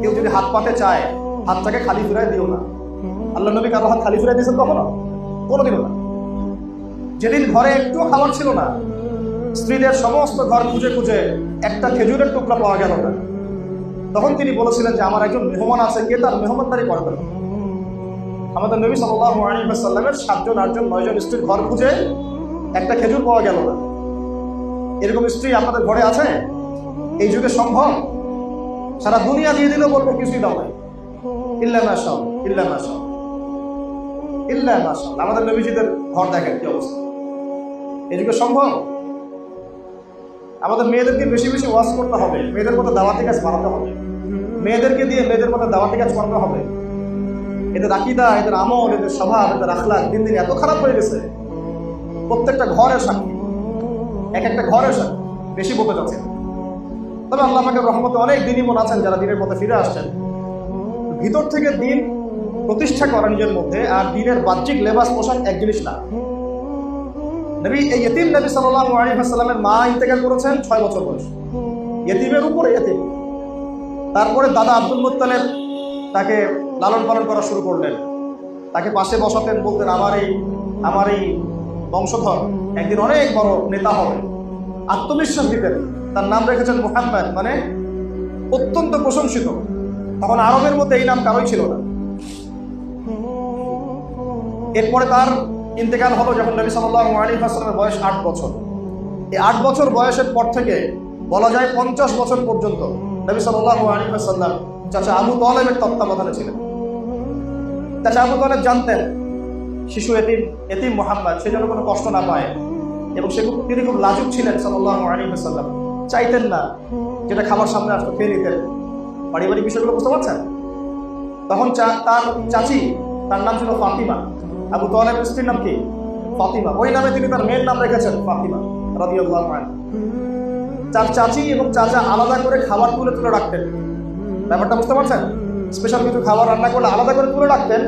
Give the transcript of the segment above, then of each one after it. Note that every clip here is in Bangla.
কেউ যদি হাত পাতে চায়, হাতটাকে খালি ফিরাই দিও না। আল্লাহ নবী কারও হাত খালি ফিরাই দিয়েছেন কখনো? কোনোদিনও না। যেদিন ঘরে একটু খাবার ছিল না, স্ত্রীদের সমস্ত ঘর খুঁজে খুঁজে একটা খেজুরের টুকরা পাওয়া গেল না। তখন তিনি বলেছিলেন যে, আমার একজন মেহমান আছে, কে তার মেহমানদারি করবে না? আমাদের নবী সাল্লাহ আলিমের সাতজন, আটজন, নয়জন স্ত্রীর ঘর খুঁজে একটা খেজুর পাওয়া গেল না। এরকম স্ত্রী আপনাদের ঘরে আছে? এই যুগে সম্ভব? সারা দুনিয়া দিয়ে দিলেও বলব কিছুই দাও নাই। ইল্লা মাসাল ইল্লা ইল্লা আমাদের নবীজিদের ঘর দেখেন কি অবস্থা। এই যুগে সম্ভব? আমাদের মেয়েদেরকে বেশি বেশি ওয়াশ করতে হবে, মেয়েদের মতো দাওয়াতি কাজ বাড়াতে হবে। মেয়েদেরকে দিয়ে মেয়েদের মতো দাওয়াতি কাজ করাতে হবে। এদের আকিদা, এদের আমল, এদের স্বভাব, এদের আখলাক দিন দিন এত খারাপ হয়ে গেছে। প্রত্যেকটা ঘরের সাক্ষী, এক একটা ঘরের সাক্ষী, বেশি বলতে না। তবে আল্লাহ আমাকে রহমতে অনেক দিনই মনে আছেন যারা দিনের পথে ফিরে আসছেন। ভিতর থেকে দিন প্রতিষ্ঠা করা নিজের মধ্যে আর দিনের বাহ্যিক লেবাস পোশাক এক জিনিস না। নবী এই ইতিম নবী সাল্লাল্লাহু আলাইহি ওয়াসাল্লামের মা ইন্তেকাল করেছেন ছয় বছর বয়স। ইতিমের উপরে ইতিম তারপরে দাদা আব্দুল মুত্তালেব তাকে লালন পালন করা শুরু করলেন। তাকে পাশে বসাতেন, বলতেন, আমার এই আমার এই বংশধর একদিন অনেক বড় নেতা হবে। আত্মবিশ্বাস দিতেন। তার নাম রেখেছেন মোহাম্মদ মানে অত্যন্ত প্রশংসিত। তখন আরবের মধ্যে এই নাম কারোই ছিল না। এরপরে তার ইন্তেকাল হলো যখন নবী সাল্লাল্লাহু আলাইহি ওয়াসাল্লামের বয়স আট বছর। এই আট বছর বয়সের পর থেকে বলা যায় পঞ্চাশ বছর পর্যন্ত নবী সাল্লাল্লাহু আলাইহি ওয়াসাল্লাম চাচা আবু তালেবের তত্ত্বাবধানে ছিলেন। চাচা আবু তালেব জানতেন, শিশু এতিম এতিম মোহাম্মদ, সে যেন কোনো কষ্ট না পায় এবং সে তিনি খুব লাজুক ছিলেন সাল্লাল্লাহু আলাইহি ওয়াসাল্লাম। চাইতেন না। যেটা খাবার সামনে আসতো, খেয়ে নিতেন। পারিবারিক বিষয়গুলো বুঝতে পারছেন? তখন তার চাচি, তার নাম ছিল ফাতিমা। আবু তোয়ালেব স্ত্রীর নাম কি? ফাতিমা। ওই নামে তিনি তার মেয়ের নাম রেখেছেন, ফাতিমা, রাদিয়াল্লাহু আনহা। তার চাচি এবং চাচা আলাদা করে খাবার তুলে তুলে রাখতেন। ব্যাপারটা বুঝতে পারছেন? স্পেশাল কিছু খাবার রান্না করলে আলাদা করে তুলে রাখতেন,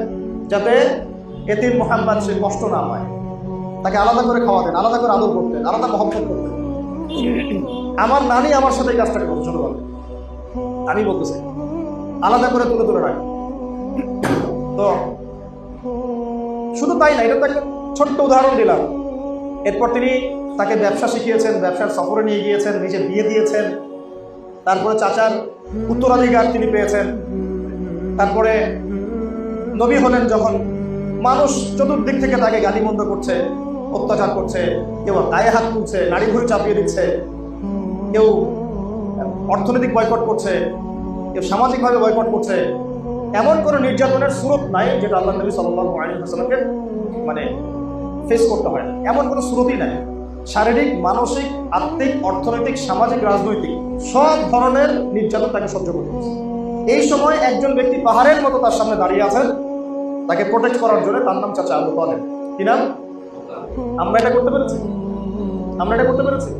যাতে এতিম মোহাম্মদ সে কষ্ট না পায়। তাকে আলাদা করে খাওয়াতেন, আলাদা করে আদর করতেন, আলাদা মহব্বত করতেন। আমার নানি আমার সাথে এই কাজটা করতো, ছোটবেলায়। আমি বলতেছি, আলাদা করে তুলে তুলে রাখি। তো, শুধু তাই না, এটা তো একটা ছোট্ট উদাহরণ দিলাম। এরপর তিনি তাকে ব্যবসা শিখিয়েছেন, ব্যবসার সফরে নিয়ে গিয়েছেন, নিজে বিয়ে দিয়েছেন। তারপরে চাচার উত্তরাধিকার তিনি পেয়েছেন। তারপরে নবী হলেন যখন মানুষ চতুর্দিক থেকে তাকে গালিমন্দ করছে, অত্যাচার করছে, কেউ গায়ে হাত তুলছে নারী ঘুরে চাপিয়ে দিচ্ছে। কেউ অর্থনৈতিক বয়কট করছে, কেউ সামাজিকভাবে বয়কট করছে, এমন কোনো নির্যাতনের সুরত নাই যেটা আল্লাহ নবী সাল্লাহ আলী মানে ফেস করতে হয়। এমন কোনো সুরতই নাই। শারীরিক, মানসিক, আত্মিক, অর্থনৈতিক, সামাজিক, রাজনৈতিক সব ধরনের নির্যাতন তাকে সহ্য করতে। এই সময় একজন ব্যক্তি পাহাড়ের মতো তার সামনে দাঁড়িয়ে আছেন। তাকে প্রোটেক্ট করার জন্য তার নাম চাচা আবু তালেব। কি নাম? আমরা এটা করতে পেরেছি? আমরা এটা করতে পেরেছি?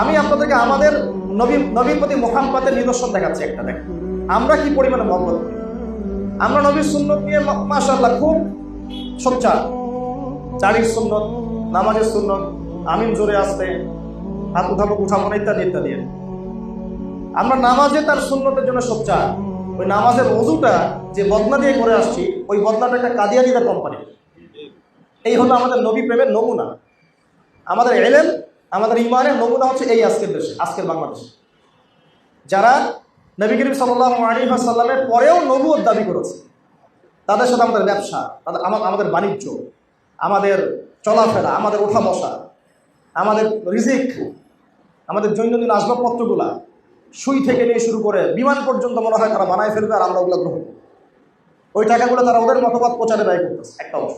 আমি আপনাদেরকে আমাদের নবী, নবীর প্রতি মোহাম্মতের নিদর্শন দেখাচ্ছি একটা দেখ। আমরা কি পরিমাণে করি? আমরা নবীর সুন্নত নিয়ে মাশাল্লাহ খুব সোচ্চার। চারির সুন্নত, নামাজের সুন্নত, আমিন জোরে আসতে, হাত উঠাবো উঠাবো না, ইত্যাদি ইত্যাদি। আমরা নামাজে তার সুন্নতের জন্য সোচ্চার। ওই নামাজের অজুটা যে বদনা দিয়ে করে আসছি, ওই বদনাটা একটা কাদিয়ানিদের কোম্পানি এই হলো আমাদের নবী প্রেমের নমুনা। আমাদের এলেন আমাদের ইমানের নমুনা হচ্ছে এই আজকের দেশে, আজকের বাংলাদেশ যারা নবী করিম সাল্লাহ আলী সাল্লামের পরেও নবুয়ত দাবি করেছে, তাদের সাথে আমাদের ব্যবসা, তাদের আমাদের বাণিজ্য, আমাদের চলাফেরা, আমাদের ওঠা বসা আমাদের রিজিক, আমাদের দৈনন্দিন আসবাবপত্রগুলা সুই থেকে নিয়ে শুরু করে বিমান পর্যন্ত মনে হয় তারা বানায় ফেলবে আর আমরা ওগুলো গ্রহণ। ওই টাকাগুলো তারা ওদের মতবাদ প্রচারে ব্যয় করতেছে, একটা অংশ